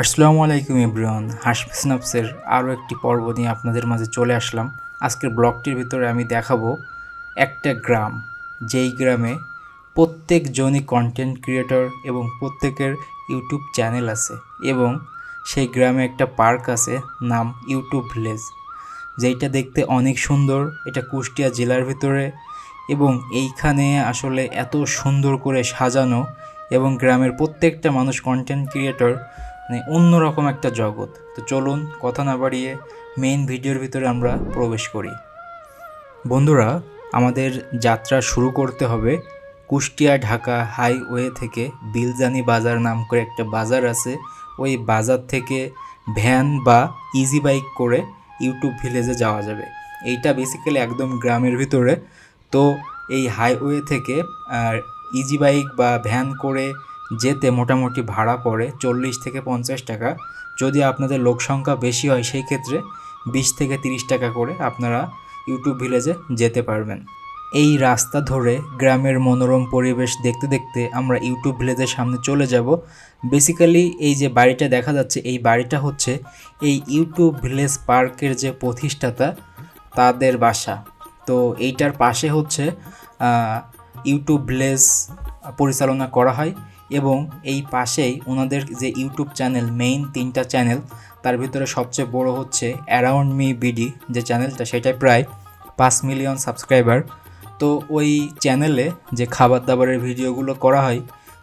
আসসালামু আলাইকুম ইব্রাহন হাসপ স্নাপসের আরও একটি পর্ব নিয়ে আপনাদের মাঝে চলে আসলাম। আজকের ব্লগটির ভিতরে আমি দেখাবো একটা গ্রাম, যেই গ্রামে প্রত্যেকজনই কন্টেন্ট ক্রিয়েটর এবং প্রত্যেকের ইউটিউব চ্যানেল আছে এবং সেই গ্রামে একটা পার্ক আছে নাম ইউটিউব ভিলেজ যেইটা দেখতে অনেক সুন্দর, এটা কুষ্টিয়া জেলার ভিতরে এবং এইখানে আসলে এত সুন্দর করে সাজানো এবং গ্রামের প্রত্যেকটা মানুষ কন্টেন্ট ক্রিয়েটর মানে অন্যরকম একটা জগৎ। তো চলুন কথা না বাড়িয়ে মেইন ভিডিওর ভিতরে আমরা প্রবেশ করি। বন্ধুরা, আমাদের যাত্রা শুরু করতে হবে কুষ্টিয়া ঢাকা হাইওয়ে থেকে বিলজানি বাজার নাম করে একটা বাজার আছে। ওই বাজার থেকে ভ্যান বা ইজি বাইক করে ইউটিউব ভিলেজে যাওয়া যাবে। এইটা বেসিক্যালি একদম গ্রামের ভিতরে। তো এই হাইওয়ে থেকে আর ইজি বাইক বা ভ্যান করে যেতে মোটামুটি ভাড়া পড়ে চল্লিশ থেকে পঞ্চাশ টাকা। যদি আপনাদের লোক সংখ্যা বেশি হয়, সেই ক্ষেত্রে বিশ থেকে তিরিশ টাকা করে আপনারা ইউটিউব ভিলেজে যেতে পারবেন। এই রাস্তা ধরে গ্রামের মনোরম পরিবেশ দেখতে দেখতে আমরা ইউটিউব ভিলেজের সামনে চলে যাব। বেসিক্যালি এই যে বাড়িটা দেখা যাচ্ছে, এই বাড়িটা হচ্ছে এই ইউটিউব ভিলেজ পার্কের যে প্রতিষ্ঠাতা, তাদের বাসা। তো এইটার পাশে হচ্ছে ইউটিউব ভিলেজ পরিচালনা করা হয়। এবং এই পাশেই ওনাদের যে ইউটিউব চ্যানেল মেইন তিনটা চ্যানেল, তার ভিতরে সবচেয়ে বড় হচ্ছে অ্যারাউন্ড মি বিডি যে চ্যানেলটা সেটাই প্রায় পাঁচ মিলিয়ন সাবস্ক্রাইবার তো ওই চ্যানেলে যে খাবার দাবারের ভিডিওগুলো করা হয়,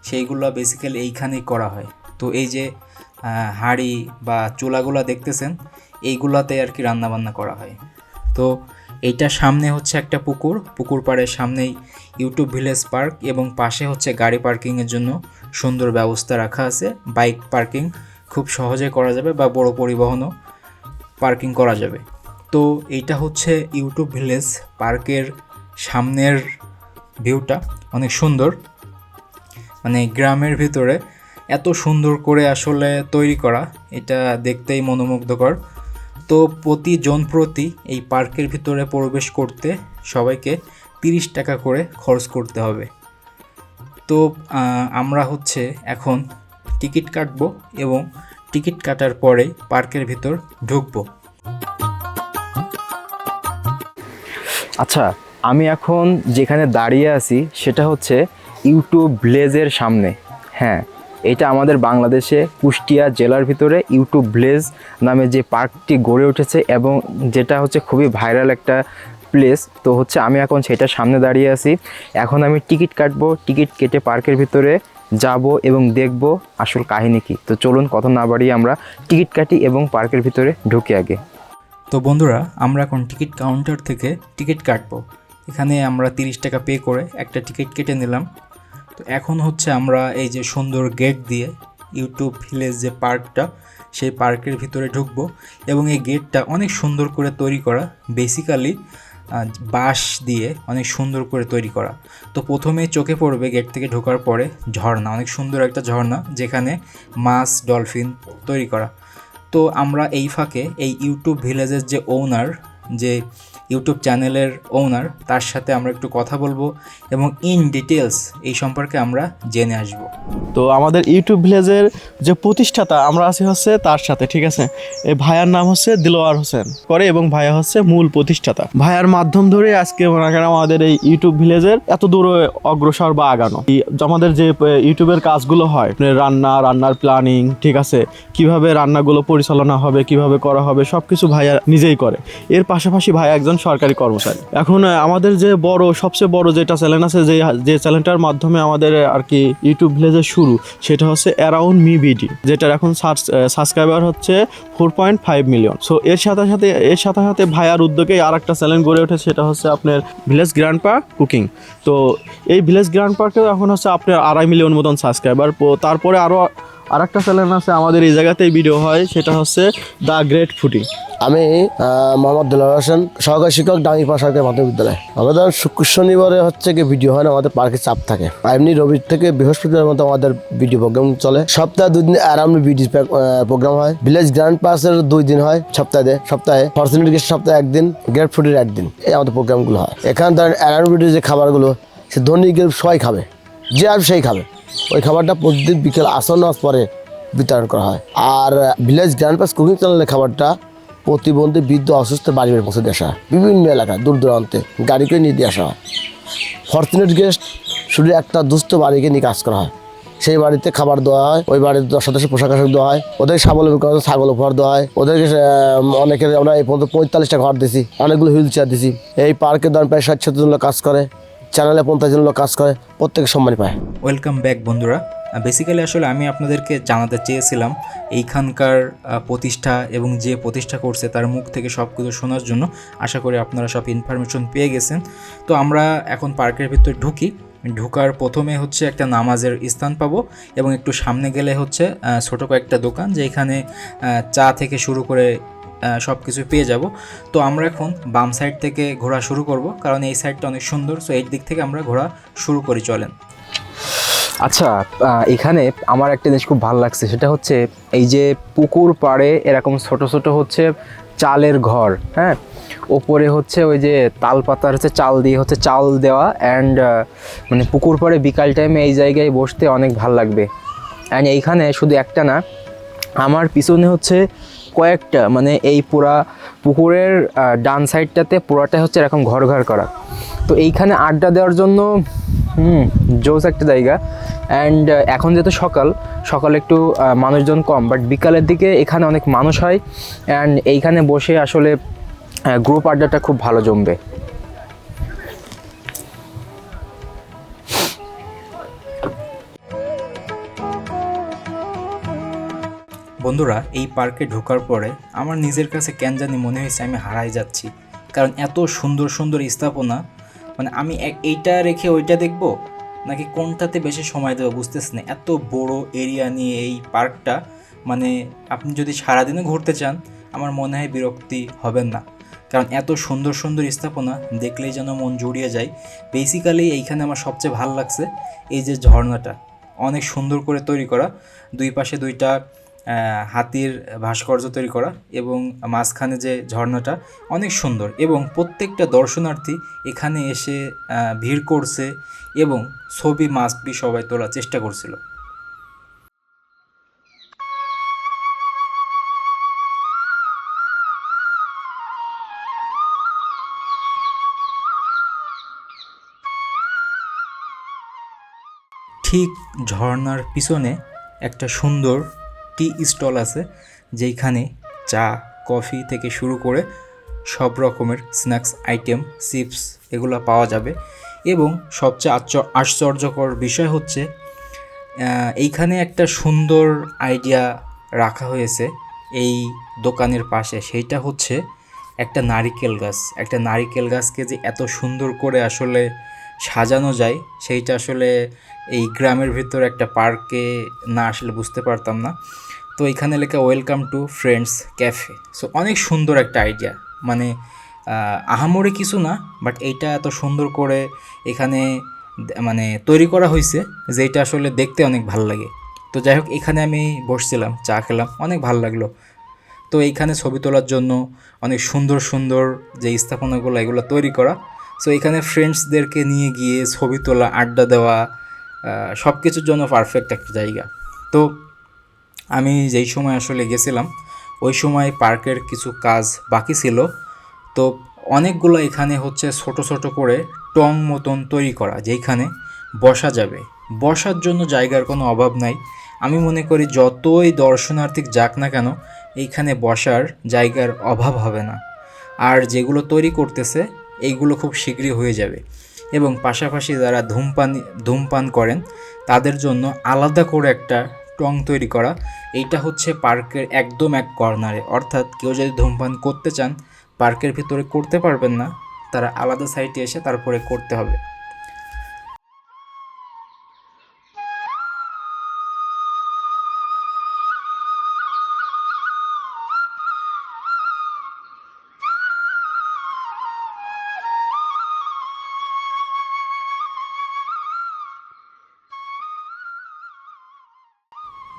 সেইগুলো বেসিক্যালি এইখানেই করা হয়। তো এই যে হাঁড়ি বা চুলাগুলো দেখতেছেন, এইগুলাতে আর কি রান্নাবান্না করা হয়। তো এইটার সামনে হচ্ছে একটা পুকুর। পুকুর পাড়ের সামনেই ইউটিউব ভিলেজ পার্ক এবং পাশে হচ্ছে গাড়ি পার্কিংয়ের জন্য সুন্দর ব্যবস্থা রাখা আছে। বাইক পার্কিং খুব সহজে করা যাবে বা বড় পরিবহনও পার্কিং করা যাবে। তো এইটা হচ্ছে ইউটিউব ভিলেজ পার্কের সামনের ভিউটা। অনেক সুন্দর। মানে গ্রামের ভিতরে এত সুন্দর করে আসলে তৈরি করা। এটা দেখতেই মনোমুগ্ধকর। তো প্রতি জন প্রতি এই পার্কের ভিতরে প্রবেশ করতে সবাইকে তিরিশ টাকা করে খরচ করতে হবে। তো আমরা হচ্ছে এখন টিকিট কাটবো এবং টিকিট কাটার পরে পার্কের ভিতর ঢুকবো। আচ্ছা আমি এখন যেখানে দাঁড়িয়ে আছি সেটা হচ্ছে ইউটিউব ভিলেজের সামনে। হ্যাঁ এটা আমাদের বাংলাদেশে কুষ্টিয়া জেলার ভিতরে ইউটিউব ভিলেজ নামে যে পার্কটি গড়ে উঠেছে এবং যেটা হচ্ছে খুবই ভাইরাল একটা প্লেস। তো হচ্ছে আমি এখন সেটার সামনে দাঁড়িয়ে আছি। এখন আমি টিকিট কাটবো, টিকিট কেটে পার্কের ভিতরে যাব এবং দেখব আসল কাহিনী কি। তো চলুন কথা না বাড়িয়ে আমরা টিকিট কাটি এবং পার্কের ভিতরে ঢুকে আগে। তো বন্ধুরা, আমরা এখন টিকিট কাউন্টার থেকে টিকিট কাটবো। এখানে আমরা তিরিশ টাকা পে করে একটা টিকিট কেটে নিলাম। তো এখন হচ্ছে আমরা এই যে সুন্দর গেট দিয়ে ইউটিউব ভিলেজ যে পার্কটা সেই পার্কের ভিতরে ঢুকবো এবং এই গেটটা অনেক সুন্দর করে তৈরি করা। বেসিক্যালি বাঁশ দিয়ে অনেক সুন্দর করে তৈরি করা। তো প্রথমেই চোখে পড়বে গেট থেকে ঢোকার পরে ঝর্ণা, অনেক সুন্দর একটা ঝর্ণা যেখানে মাছ ডলফিন তৈরি করা। তো আমরা এই ফাঁকে এই ইউটিউব ভিলেজের যে ওনার যে ইউটিউব চ্যানেলের ওনার তার সাথে আমরা একটু কথা বলব এবং ইন ডিটেলস এই সম্পর্কে আমরা জেনে আসব। তো আমাদের ইউটিউব ভিলেজের যে প্রতিষ্ঠাতা আমরা আছি হচ্ছে তার সাথে, ঠিক আছে? এই ভাইয়ার নাম হচ্ছে দিলোয়ার হোসেন করে এবং ভাইয়া হচ্ছে মূল প্রতিষ্ঠাতা। ভাইয়ার মাধ্যম ধরে আজকে আমাদের এই ইউটিউব ভিলেজের এত দূরে অগ্রসর বা আগানো। আমাদের যে ইউটিউবের কাজগুলো হয় মানে রান্না, রান্নার প্ল্যানিং ঠিক আছে? কীভাবে রান্নাগুলো পরিচালনা হবে, কীভাবে করা হবে, সবকিছু ভাইয়া নিজেই করে। এর পাশাপাশি ভাইয়া একজন সরকারি কর্মচারী। এখন আমাদের যে বড়, সবচেয়ে বড় যেটা চ্যানেল আছে, যে যে চ্যানেলটার মাধ্যমে আমাদের আর কি ইউটিউব ভিলেজের শুরু, সেটা হচ্ছে অ্যারাউন্ড মি বিডি যেটার এখন সাবস্ক্রাইবার হচ্ছে four point five million so এর সাথে সাথে, এর সাথে সাথে ভাইয়ার উদ্যোগে আর একটা চ্যানেল গড়ে ওঠে সেটা হচ্ছে আপনার ভিলেজ গ্র্যান্ড পার্ক কুকিং তো, এই ভিলেজ গ্র্যান্ড পার্কেও এখন হচ্ছে আপনার আড়াই মিলিয়ন মতন সাবস্ক্রাইবার তারপরে আরও আর একটা চ্যানেল আছে, আমাদের এই জায়গাতেই ভিডিও হয়, সেটা হচ্ছে দ্য গ্রেট ফুটি আমি মোহাম্মদ দুলাল হোসেন, সহকারী শিক্ষক ডাঙ্গিপাড়া সরকারি মাধ্যমিক বিদ্যালয়। আমাদের শুক্র শনিবারে হচ্ছে কি ভিডিও হয় না, আমাদের পার্কে চাপ থাকে। এমনি রবি থেকে বৃহস্পতিবার মতো আমাদের ভিডিও প্রোগ্রাম চলে। সপ্তাহে দুই দিন অ্যারাউন্ড ভিডিও প্রোগ্রাম হয়। ভিলেজ গ্র্যান্ড পাসের দুই দিন হয়, সপ্তাহে সপ্তাহে। ফর্চুনেট গেস্ট সপ্তাহে একদিন গ্রেট ফুডের একদিন। এই আমাদের প্রোগ্রামগুলো হয়। এখানে ধরেন অ্যারাউন্ড ভিডিও যে খাবারগুলো, সে ধনী সবাই খাবে। যে আর সেই খাবে। ওই খাবারটা প্রতিদিন বিকেল আসর নামাজ পরে বিতরণ করা হয়। আর ভিলেজ গ্র্যান্ড পাস কুকিং চ্যানেলের খাবারটা প্রতিবন্ধী বৃদ্ধ অসুস্থ বাড়ি বাড়ি পৌঁছে দিয়ে আসা হয়। বিভিন্ন এলাকায় দূর দূরান্তে গাড়ি করে নিয়ে দিয়ে আসা হয়। ফর্চুনেট গেস্ট শুধু একটা দুস্থ বাড়িকে নিয়ে কাজ করা হয়। সেই বাড়িতে খাবার দেওয়া হয়, ওই বাড়িতে দশ সদস্য পোশাক আশাক দেওয়া হয়, ওদের স্বাবলম্বী জন্য ছাগল উপহার দেওয়া হয়, ওদেরকে অনেকের আমরা এই পর্যন্ত পঁয়তাল্লিশটা ঘর দিছি অনেকগুলো হুইল চেয়ার দিছি এই পার্কে ধরেন প্রায় ষাট কাজ করে। চ্যানেলে পঞ্চাশ জন লোক কাজ করে, প্রত্যেকে সম্মান পায়। ওয়েলকাম ব্যাক বন্ধুরা। বেসিক্যালি আসলে আমি আপনাদেরকে জানাতে চেয়েছিলাম এইখানকার প্রতিষ্ঠা এবং যে প্রতিষ্ঠা করছে তার মুখ থেকে সব কিছু শোনার জন্য। আশা করি আপনারা সব ইনফরমেশন পেয়ে গেছেন। তো আমরা এখন পার্কের ভিতরে ঢুকি। ঢুকার প্রথমে হচ্ছে একটা নামাজের স্থান পাবো এবং একটু সামনে গেলে হচ্ছে ছোটো কয়েকটা দোকান যেখানে চা থেকে শুরু করে সব কিছু পেয়ে যাব। তো আমরা এখন বাম সাইড থেকে ঘোরা শুরু করব, কারণ এই সাইডটা অনেক সুন্দর। সো এই দিক থেকে আমরা ঘোরা শুরু করি, চলেন। আচ্ছা এখানে আমার একটা জিনিস খুব ভালো লাগছে, সেটা হচ্ছে এই যে পুকুর পাড়ে এরকম ছোট ছোট হচ্ছে চালের ঘর হ্যাঁ? ওপরে হচ্ছে ওই যে তাল পাতার হচ্ছে চাল দিয়ে হচ্ছে চাল দেওয়া অ্যান্ড মানে পুকুর পাড়ে বিকাল টাইমে এই জায়গায় বসতে অনেক ভালো লাগবে। অ্যান্ড এইখানে শুধু একটা না, আমার পিছনে হচ্ছে কয়েকটা মানে এই পুরা পুকুরের ডান সাইডটাতে পুরাটা হচ্ছে এরকম ঘর ঘর করা। তো এইখানে আড্ডা দেওয়ার জন্য, হুম জোস একটা জায়গা। অ্যান্ড এখন যেহেতু সকাল, সকালে একটু মানুষজন কম বাট বিকালের দিকে এখানে অনেক মানুষ হয়। অ্যান্ড এইখানে বসে আসলে গ্রুপ আড্ডাটা খুব ভালো জমবে। বন্ধুরা, এই পার্কে ঢোকার পরে আমার নিজের কাছে কেন জানি মনে হয়েছে আমি হারাই যাচ্ছি। কারণ এত সুন্দর সুন্দর স্থাপনা মানে আমি এইটা রেখে ওইটা দেখব? নাকি কোনটাতে বেশি সময় দেবো বুঝতেছি না। এত বড় এরিয়া নিয়ে এই পার্কটা মানে আপনি যদি সারাদিনে ঘুরতে চান, আমার মনে হয় বিরক্তি হবেন না। কারণ এত সুন্দর সুন্দর স্থাপনা দেখলেই যেন মন জুড়িয়ে যায়। বেসিক্যালি এইখানে আমার সবচেয়ে ভালো লাগছে এই যে ঝর্ণাটা। অনেক সুন্দর করে তৈরি করা। দুই পাশে দুইটা হাতির ভাস্কর্য তৈরি করা এবং মাঝখানে যে ঝর্ণাটা অনেক সুন্দর এবং প্রত্যেকটা দর্শনার্থী এখানে এসে ভিড় করছে এবং ছবি মাস্ক বি সবাই তোলার চেষ্টা করছিল। ঠিক ঝর্ণার পিছনে একটা সুন্দর টি স্টল আছে যেইখানে চা, কফি থেকে শুরু করে সব রকমের স্ন্যাক্স, আইটেম, চিপস এগুলো পাওয়া যাবে। এবং সবচেয়ে আশ্চ- আশ্চর্যকর বিষয় হচ্ছে এইখানে একটা সুন্দর আইডিয়া রাখা হয়েছে এই দোকানের পাশে। সেইটা হচ্ছে একটা নারিকেল গাছ। একটা নারিকেল গাছকে যে এত সুন্দর করে আসলে সাজানো যায় সেইটা আসলে এই গ্রামের ভিতর একটা পার্কে না আসলে বুঝতে পারতাম না। তো এখানে লেখা welcome to friends cafe so অনেক সুন্দর একটা আইডিয়া মানে আহ, আহামরি কিছু না বাট এইটা এত সুন্দর করে এখানে মানে তৈরি করা হয়েছে যেটা আসলে দেখতে অনেক ভালো লাগে। তো যাই হোক এখানে আমি বসছিলাম চা খেলাম অনেক ভালো লাগল। তো এইখানে ছবি তোলার জন্য অনেক সুন্দর সুন্দর যে স্থাপনাগুলো এগুলো তৈরি করা। সো এখানে ফ্রেন্ডসদেরকে নিয়ে গিয়ে ছবি তোলা, আড্ডা দেওয়া সব কিছুর জন্য পারফেক্ট একটা জায়গা। তো আমি যেই সময় আসলে গেছিলাম, ওই সময় পার্কের কিছু কাজ বাকি ছিল। তো অনেকগুলো এখানে হচ্ছে ছোট ছোট করে টং মতন তৈরি করা, যেইখানে বসা যাবে। বসার জন্য জায়গার কোনো অভাব নাই। আমি মনে করি যতই দর্শনার্থী যাক না কেন, এইখানে বসার জায়গার অভাব হবে না। আর যেগুলো তৈরি করতেছে এইগুলো খুব শীঘ্রই হয়ে যাবে। এবং পাশাপাশি যারা ধূমপান ধূমপান করেন, তাদের জন্য আলাদা করে একটা টং তৈরি করা, এইটা হচ্ছে পার্কের একদম এক কর্নারে। অর্থাৎ কেউ যদি ধূমপান করতে চান, পার্কের ভিতরে করতে পারবেন না, তারা আলাদা সাইটে এসে তারপরে করতে হবে।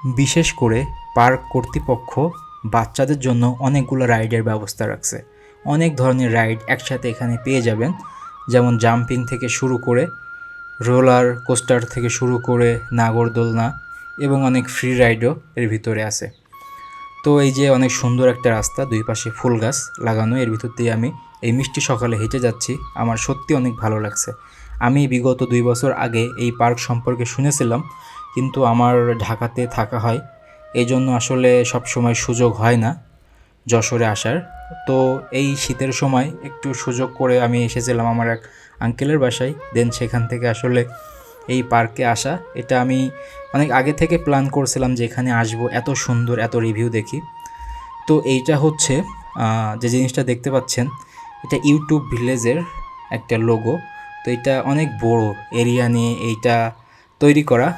বিশেষ করে পার্ক কর্তৃপক্ষ বাচ্চাদের জন্য অনেকগুলো রাইডের ব্যবস্থা রাখছে। অনেক ধরনের রাইড একসাথে এখানে পেয়ে যাবেন। যেমন জাম্পিং থেকে শুরু করে, রোলার কোস্টার থেকে শুরু করে নাগরদোলনা এবং অনেক ফ্রি রাইডও এর ভিতরে আছে। তো এই যে অনেক সুন্দর একটা রাস্তা, দুই পাশে ফুল গাছ লাগানো, এর ভিতর দিয়ে আমি এই মিষ্টি সকালে হেঁটে যাচ্ছি। আমার সত্যি অনেক ভালো লাগছে। আমি বিগত দুই বছর আগে এই পার্ক সম্পর্কে শুনেছিলাম কিন্তু আমার ঢাকাতে থাকা হয়। এই জন্য আসলে সব সময় সুযোগ হয় না যশোরে আসার। তো এই শীতের সময় একটু সুযোগ করে আমি এসেছিলাম আমার এক আঙ্কেলের বাসায়। দেন সেখান থেকে আসলে এই পার্কে আসা। এটা আমি অনেক আগে থেকে প্ল্যান করছিলাম যে এখানে আসব, এত সুন্দর, এত রিভিউ দেখি। তো এইটা হচ্ছে যে জিনিসটা দেখতে পাচ্ছেন, এটা ইউটিউব ভিলেজের একটা লোগো তো এটা অনেক বড় এরিয়া নিয়ে এইটা তৈরি করা।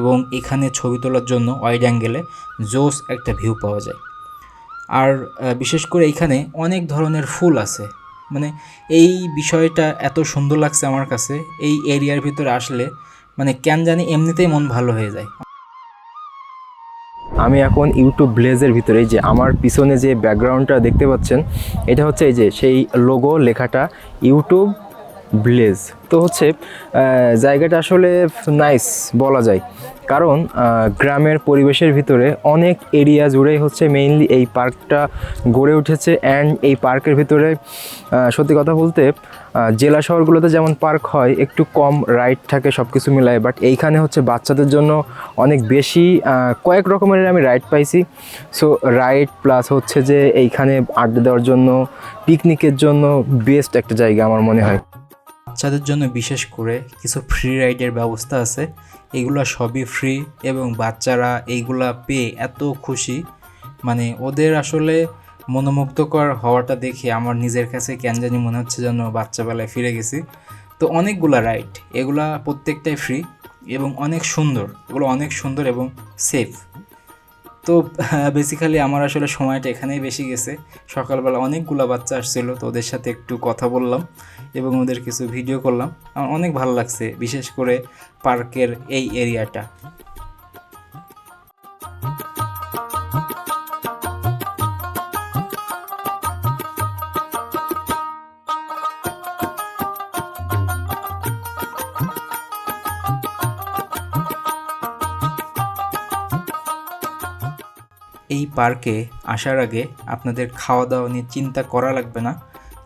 এবং এখানে ছবি তোলার জন্য ওয়াইড অ্যাঙ্গেলে জোস একটা ভিউ পাওয়া যায়। আর বিশেষ করে এইখানে অনেক ধরনের ফুল আছে। মানে এই বিষয়টা এত সুন্দর লাগছে আমার কাছে, এই এরিয়ার ভিতরে আসলে মানে কেন জানি এমনিতেই মন ভালো হয়ে যায়। আমি এখন ইউটিউব ব্লেজের ভিতরে যে আমার পিছনে যে ব্যাকগ্রাউন্ডটা দেখতে পাচ্ছেন, এটা হচ্ছে এই যে সেই লোগো লেখাটা ইউটিউব ব্লেজ। তো হচ্ছে জায়গাটা আসলে নাইস বলা যায়। কারণ গ্রামের পরিবেশের ভিতরে অনেক এরিয়া জুড়েই হচ্ছে মেইনলি এই পার্কটা গড়ে উঠেছে অ্যান্ড এই পার্কের ভিতরে সত্যি কথা বলতে জেলা শহরগুলোতে যেমন পার্ক হয়, একটু কম রাইড থাকে সব কিছু মিলায় বাট এইখানে হচ্ছে বাচ্চাদের জন্য অনেক বেশি কয়েক রকমের আমি রাইড পাইছি। সো রাইড প্লাস হচ্ছে যে এইখানে আড্ডা দেওয়ার জন্য পিকনিকের জন্য বেস্ট একটা জায়গা আমার মনে হয়। বাচ্চাদের জন্য বিশেষ করে কিছু ফ্রি রাইডের ব্যবস্থা আছে। এগুলো সবই ফ্রি এবং বাচ্চারা এইগুলা পেয়ে এত খুশি। মানে ওদের আসলে মনোমুগ্ধকর হওয়াটা দেখে আমার নিজের কাছে কেন জানি মনে হচ্ছে যেন বাচ্চাবেলায় ফিরে গেছি। তো অনেকগুলা রাইড এগুলা প্রত্যেকটাই ফ্রি এবং অনেক সুন্দর, এগুলো অনেক সুন্দর এবং সেফ তো বেসিক্যালি আমার আসলে সময়টা এখানেই বেশি গেছে। সকালবেলা অনেকগুলো বাচ্চা আসছিল, তো ওদের সাথে একটু কথা বললাম এবং ওদের কিছু ভিডিও করলাম। আমার অনেক ভালো লাগছে, বিশেষ করে পার্কের এই এরিয়াটা পার্কে আসার আগে আপনাদের খাওয়া দাওয়া নিয়ে চিন্তা করা লাগবে না।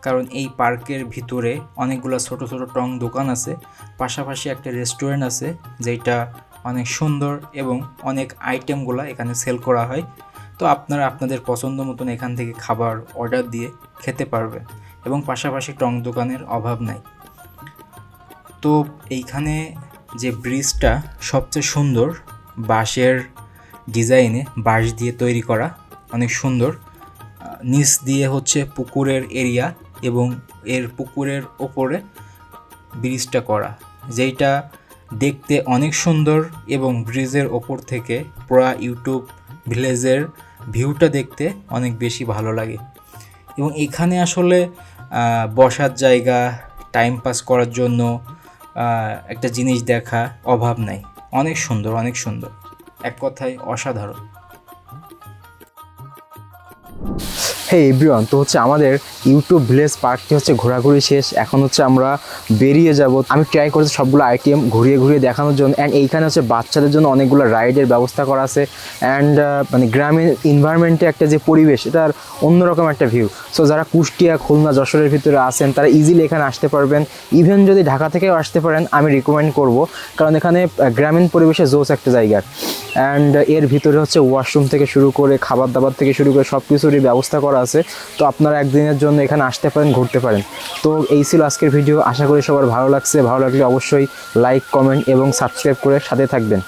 কারণ এই পার্কের ভিতরে অনেকগুলো ছোট ছোট টং দোকান আছে। পাশাপাশি একটা রেস্টুরেন্ট আছে যেটা অনেক সুন্দর এবং অনেক আইটেমগুলো এখানে সেল করা হয়। তো আপনারা আপনাদের পছন্দ মতন এখান থেকে খাবার অর্ডার দিয়ে খেতে পারবেন এবং পাশাপাশি টং দোকানের অভাব নাই। তো এইখানে যে ব্রিজটা সবচেয়ে সুন্দর, বাঁশের ডিজাইনে বাঁশ দিয়ে তৈরি করা, অনেক সুন্দর। নিচ দিয়ে হচ্ছে পুকুরের এরিয়া এবং এর পুকুরের ওপরে ব্রিজটা করা, যেইটা দেখতে অনেক সুন্দর এবং ব্রিজের ওপর থেকে পুরা ইউটিউব ভিলেজের ভিউটা দেখতে অনেক বেশি ভালো লাগে। এবং এখানে আসলে বসার জায়গা টাইম পাস করার জন্য একটা জিনিস দেখা অভাব নাই। অনেক সুন্দর অনেক সুন্দর। এক কথায় অসাধারণ। হ্যাঁ এভরিওয়ান, তো হচ্ছে আমাদের ইউটিউব ভিলেজ পার্কটি হচ্ছে ঘোরাঘুরি শেষ। এখন হচ্ছে আমরা বেরিয়ে যাব। আমি ট্রাই করেছি সবগুলো আইটেম ঘুরিয়ে ঘুরিয়ে দেখানোর জন্য। অ্যান্ড এইখানে হচ্ছে বাচ্চাদের জন্য অনেকগুলো রাইডের ব্যবস্থা করা আছে। অ্যান্ড মানে গ্রামের ইনভায়রনমেন্টে একটা যে পরিবেশ, এটার অন্যরকম একটা ভিউ সো যারা কুষ্টিয়া, খুলনা, যশোরের ভিতরে আছেন, তারা ইজিলি এখানে আসতে পারবেন। ইভেন যদি ঢাকা থেকেও আসতে পারেন, আমি রিকমেন্ড করব। কারণ এখানে গ্রামীণ পরিবেশে জোস একটা জায়গা। অ্যান্ড এর ভিতরে হচ্ছে ওয়াশরুম থেকে শুরু করে, খাবার দাবার থেকে শুরু করে সব কিছুরই ব্যবস্থা করা আছে, তো আপনারা একদিনের জন্য এখানে আসতে পারেন, ঘুরতে পারেন। তো এই ছিল আজকের ভিডিও। আশা করি সবার ভালো লাগছে। ভালো লাগলে অবশ্যই লাইক কমেন্ট এবং সাবস্ক্রাইব করে সাথে থাকবেন।